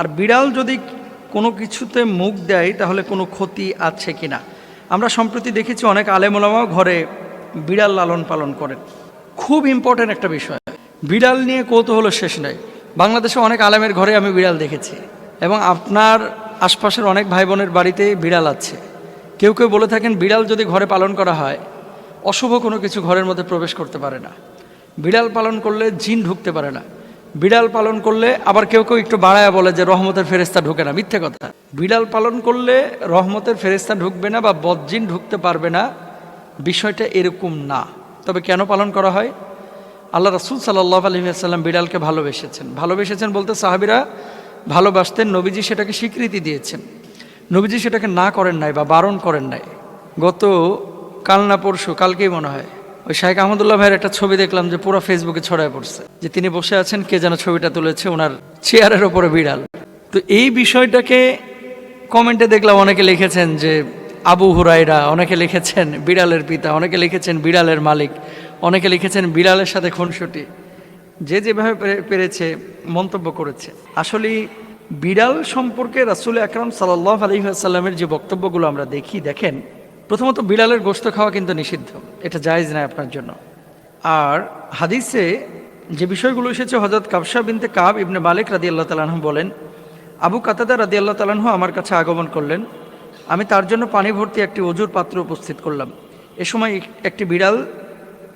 আর বিড়াল যদি কোনো কিছুতে মুখ দেয়, তাহলে কোনো ক্ষতি আছে কি না আমরা সম্প্রতি দেখেছি অনেক আলেমোলামাও ঘরে বিড়াল লালন পালন করেন। খুব ইম্পর্ট্যান্ট একটা বিষয়। বিড়াল নিয়ে কৌতূহল শেষ নয় বাংলাদেশে অনেক আলেমের ঘরে আমি বিড়াল দেখেছি এবং আপনার আশপাশের অনেক ভাই বোনের বাড়িতে বিড়াল আছে। কেউ কেউ বলে থাকেন, বিড়াল যদি ঘরে পালন করা হয়, অশুভ কোনো কিছু ঘরের মধ্যে প্রবেশ করতে পারে না। বিড়াল পালন করলে জিন ঢুকতে পারে না। বিড়াল পালন করলে আবার কেউ কেউ একটু বাড়ায় বলে যে রহমতের ফেরেস্তা ঢুকে না। মিথ্যে কথা। বিড়াল পালন করলে রহমতের ফেরেস্তা ঢুকবে না বা বজ্জিন ঢুকতে পারবে না। বিষয়টা এরকম না। তবে কেন পালন করা হয়? আল্লাহ রসুল সাল্লাহ আলহিহাসাল্লাম বিড়ালকে ভালোবেসেছেন। ভালোবেসেছেন বলতে সাহাবিরা ভালোবাসতেন, নবীজি সেটাকে স্বীকৃতি দিয়েছেন। নবীজি সেটাকে না করেন নাই বা বারণ করেন নাই। গত কাল না পরশু, কালকেই মনে হয় ওই শাহেখ আহমদুল্লাহ ভাইয়ের একটা ছবি দেখলাম যে পুরো ফেসবুকে ছড়ায় পড়ছে, যে তিনি বসে আছেন, কে যেন ছবিটা তুলেছে ওনার চেয়ারের ওপরে বিড়াল। তো এই বিষয়টাকে কমেন্টে দেখলাম অনেকে লিখেছেন যে আবু হুরাইরা অনেকে লিখেছেন বিড়ালের পিতা, অনেকে লিখেছেন বিড়ালের মালিক, অনেকে লিখেছেন বিড়ালের সাথে খুনসুটি। যে যেভাবে পেরেছে, মন্তব্য করেছে। আসলে বিড়াল সম্পর্কে রাসুল আকরাম সাল্লাহ আলহিহাসাল্লামের যে বক্তব্যগুলো আমরা দেখি, দেখেন প্রথমত বিড়ালের গোস্ত খাওয়া কিন্তু নিষিদ্ধ। এটা জায়েজ নয় আপনার জন্য। আর হাদিসে যে বিষয়গুলো এসেছে হজরত কাবসা বিনতে কাব ইবনে মালিক রাদি আল্লাহ তালাহ বলেন, আবু কাতাদা রাদি আল্লাহ তালাহ আমার কাছে আগমন করলেন। আমি তার জন্য পানি ভর্তি একটি অজুর পাত্র উপস্থিত করলাম। এ সময় একটি বিড়াল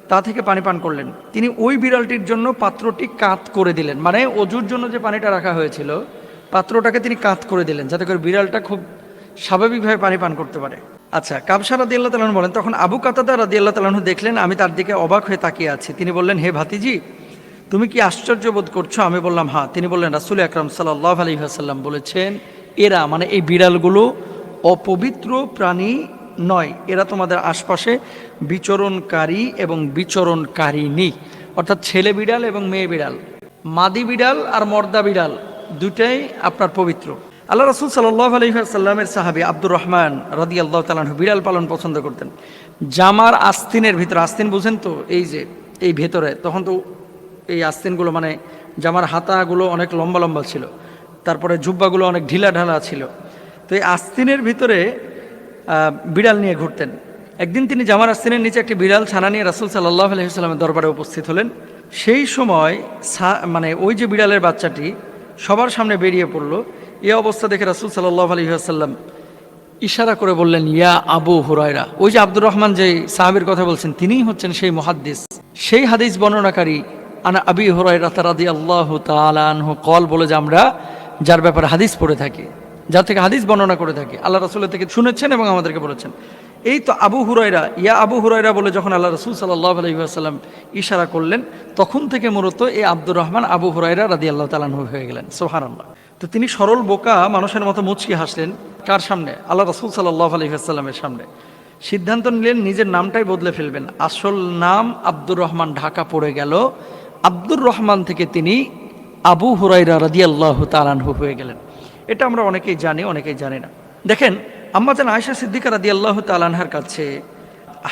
তা থেকে পানি পান করলেন। তিনি ওই বিড়ালটির জন্য পাত্রটি কাত করে দিলেন। মানে অজুর জন্য যে পানিটা রাখা হয়েছিল, পাত্রটাকে তিনি কাত করে দিলেন, যাতে করে বিড়ালটা খুব স্বাভাবিকভাবে পানি পান করতে পারে। আচ্ছা কাবসা রাদি আল্লাহ তালন বলেন, তখন আবু কাতাদা রাদি আল্লাহ তালন দেখলেন, আমি তার দিকে অবাক হয়ে তাকিয়ে আছি। তিনি বললেন, হে ভাতিজি, তুমি কি আশ্চর্য বোধ করছ? আমি বললাম হ্যাঁ। তিনি বললেন, রাসুল আকরাম সাল্লাহ আলী আসাল্লাম বলেছেন, এরা মানে এই বিড়ালগুলো অপবিত্র প্রাণী নয়। এরা তোমাদের আশপাশে বিচরণকারী এবং বিচরণকারিণী অর্থাৎ ছেলে বিড়াল এবং মেয়ে বিড়াল। মাদি বিড়াল আর মর্দা বিড়াল দুটাই আপনার পবিত্র। আল্লাহ রসুল সাল্লাহ আলহিহাসাল্লামের সাহাবি আব্দুর রহমান রদি আল্লাহ তালাহ বিড়াল পালন পছন্দ করতেন। জামার আস্তিনের ভিতরে, আস্তিন বুঝেন তো? এই যে, এই ভেতরে, তখন তো এই আস্তিনগুলো মানে জামার হাতাগুলো অনেক লম্বা লম্বা ছিল, তারপরে জুব্বাগুলো অনেক ঢিলা ঢালা ছিল। তো এই আস্তিনের ভিতরে বিড়াল নিয়ে ঘুরতেন। একদিন তিনি জামার আস্তিনের নিচে একটি বিড়াল ছানা নিয়ে রাসুল সাল্লাহ আলহিহাস্লামের দরবারে উপস্থিত হলেন। সেই সময় মানে ওই যে বিড়ালের বাচ্চাটি সবার সামনে বেরিয়ে পড়ল এই অবস্থা দেখে রাসুল সাল্লাহ আলহিহাস্লাম ইশারা করে বললেন, ইয়া আবু হুরায়রা। ওই যে আব্দুর রহমান যে সাহাবের কথা বলছেন, তিনিই হচ্ছেন সেই মহাদ্দিস। সেই হাদিস বর্ণনাকারী আনা আবি হুরায়রা তারাদি আল্লাহ তালানহ কল বলে যে আমরা যার ব্যাপারে হাদিস পড়ে থাকি, যার থেকে হাদিস বর্ণনা করে থাকি, আল্লাহ রসুলের থেকে শুনেছেন এবং আমাদেরকে বলেছেন। এই তো আবু হুরায়রা, ইয়া আবু হুরায়রা বলে যখন আল্লাহ রসুল সাল্লাহ আলহিহাসাল্লাম ইশারা করলেন, তখন থেকে মূলত এই আব্দুর রহমান আবু হুরায়রা রাদি আল্লাহ তালানহ হয়ে গেলেন সোহান আল্লাহ তো তিনি সরল বোকা মানুষের মতো মুচকি হাসলেন। কার সামনে? আল্লাহ রসুল সাল্লাহ আলহিহাস্লামের সামনে। সিদ্ধান্ত নিলেন নিজের নামটাই বদলে ফেলবেন। আসল নাম আব্দুর রহমান ঢাকা পড়ে গেল। আব্দুর রহমান থেকে তিনি আবু হুরাইরা রাদি আল্লাহ তালানহু হয়ে গেলেন। এটা আমরা অনেকেই জানি অনেকেই জানি না। দেখেন আম্মাজান আয়সা সিদ্দিকা রাদি আল্লাহ তালানহার কাছে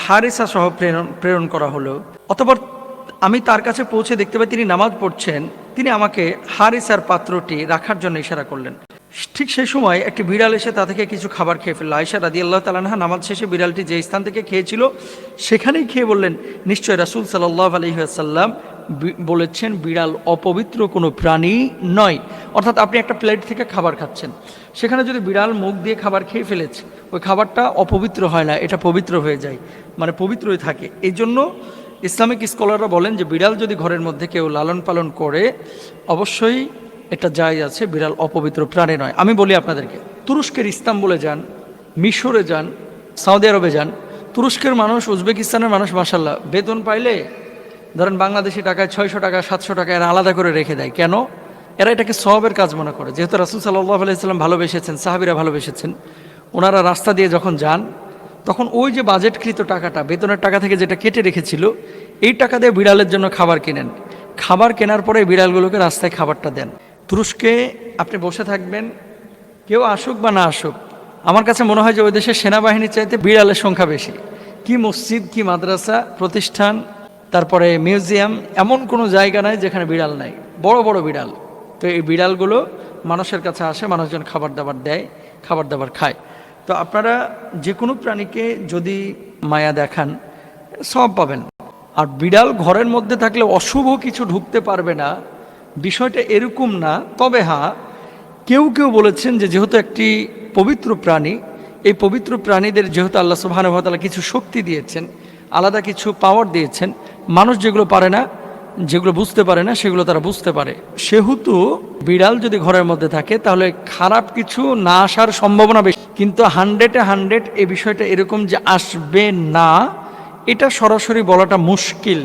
হারিসা সহ প্রেরণ প্রেরণ করা হলো। অতপর আমি তার কাছে পৌঁছে দেখতে পাই তিনি নামাজ পড়ছেন। তিনি আমাকে হারিসার পাত্রটি রাখার জন্য ইশারা করলেন। ঠিক সেই সময় একটি বিড়াল এসে তা থেকে কিছু খাবার খেয়ে ফেলল। আয়সা রাদি আল্লাহ তালানহা নামাজ শেষে বিড়ালটি যে স্থান থেকে খেয়েছিল, সেখানেই খেয়ে বললেন, নিশ্চয় রাসুল সাল্লাহ আলহিহাসাল্লাম বলেছেন বিড়াল অপবিত্র কোনো প্রাণী নয়। অর্থাৎ আপনি একটা প্লেট থেকে খাবার খাচ্ছেন। সেখানে যদি বিড়াল মুখ দিয়ে খাবার খেয়ে ফেলেছে, ওই খাবারটা অপবিত্র হয় না, এটা পবিত্র হয়ে যায়। মানে পবিত্রই থাকে। এই জন্য ইসলামিক স্কলাররা বলেন যে বিড়াল যদি ঘরের মধ্যে কেউ লালন পালন করে, অবশ্যই এটা যাই আছে, বিড়াল অপবিত্র প্রাণী নয়। আমি বলি আপনাদেরকে, তুরস্কের ইস্তাম্বুলে যান, মিশরে যান, সৌদি আরবে যান, তুরস্কের মানুষ, উজবেকিস্তানের মানুষ মাসাল্লাহ বেতন পাইলে, ধরেন বাংলাদেশি টাকায় ছয়শো টাকা, সাতশো টাকা এরা আলাদা করে রেখে দেয়। কেন? এরা এটাকে সবের কাজ মনে করে। যেহেতু রাসুল সাল্লাহ আলাইসাল্লাম ভালোবেসেছেন, সাহাবিরা ভালোবেসেছেন, ওনারা রাস্তা দিয়ে যখন যান তখন ওই যে বাজেটকৃত টাকাটা, বেতনের টাকা থেকে যেটা কেটে রেখেছিল, এই টাকা দিয়ে বিড়ালের জন্য খাবার কিনেন। খাবার কেনার পরে বিড়ালগুলোকে রাস্তায় খাবারটা দেন। তুরস্কে আপনি বসে থাকবেন, কেউ আসুক বা না আসুক, আমার কাছে মনে হয় যে ওই দেশের সেনাবাহিনীর চাইতে বিড়ালের সংখ্যা বেশি। কি মসজিদ, কি মাদ্রাসা, প্রতিষ্ঠান, তারপরে মিউজিয়াম, এমন কোনো জায়গা নাই যেখানে বিড়াল নাই। বড় বড় বিড়াল। তো এই বিড়ালগুলো মানুষের কাছে আসে, মানুষজন খাবার দাবার দেয়, খাবার দাবার খায়। তো আপনারা যে কোনো প্রাণীকে যদি মায়া দেখান, সব পাবেন। আর বিড়াল ঘরের মধ্যে থাকলে অশুভ কিছু ঢুকতে পারবে না। বিষয়টা এরকম না। তবে হ্যাঁ কেউ কেউ বলেছেন যে যেহেতু একটি পবিত্র প্রাণী, এই পবিত্র প্রাণীদের যেহেতু আল্লাহ সুবাহানুভাতালা কিছু শক্তি দিয়েছেন, আলাদা কিছু পাওয়ার দিয়েছেন, মানুষ যেগুলো পারে না, যেগুলো বুঝতে পারে না, সেগুলো তারা বুঝতে পারে। সেহেতু বিড়াল যদি ঘরের মধ্যে থাকে, তাহলে খারাপ কিছু না আসার সম্ভাবনা বেশি। কিন্তু হান্ড্রেডে হান্ড্রেড এ বিষয়টা এরকম যে আসবে না এটা সরাসরি বলাটা মুশকিল।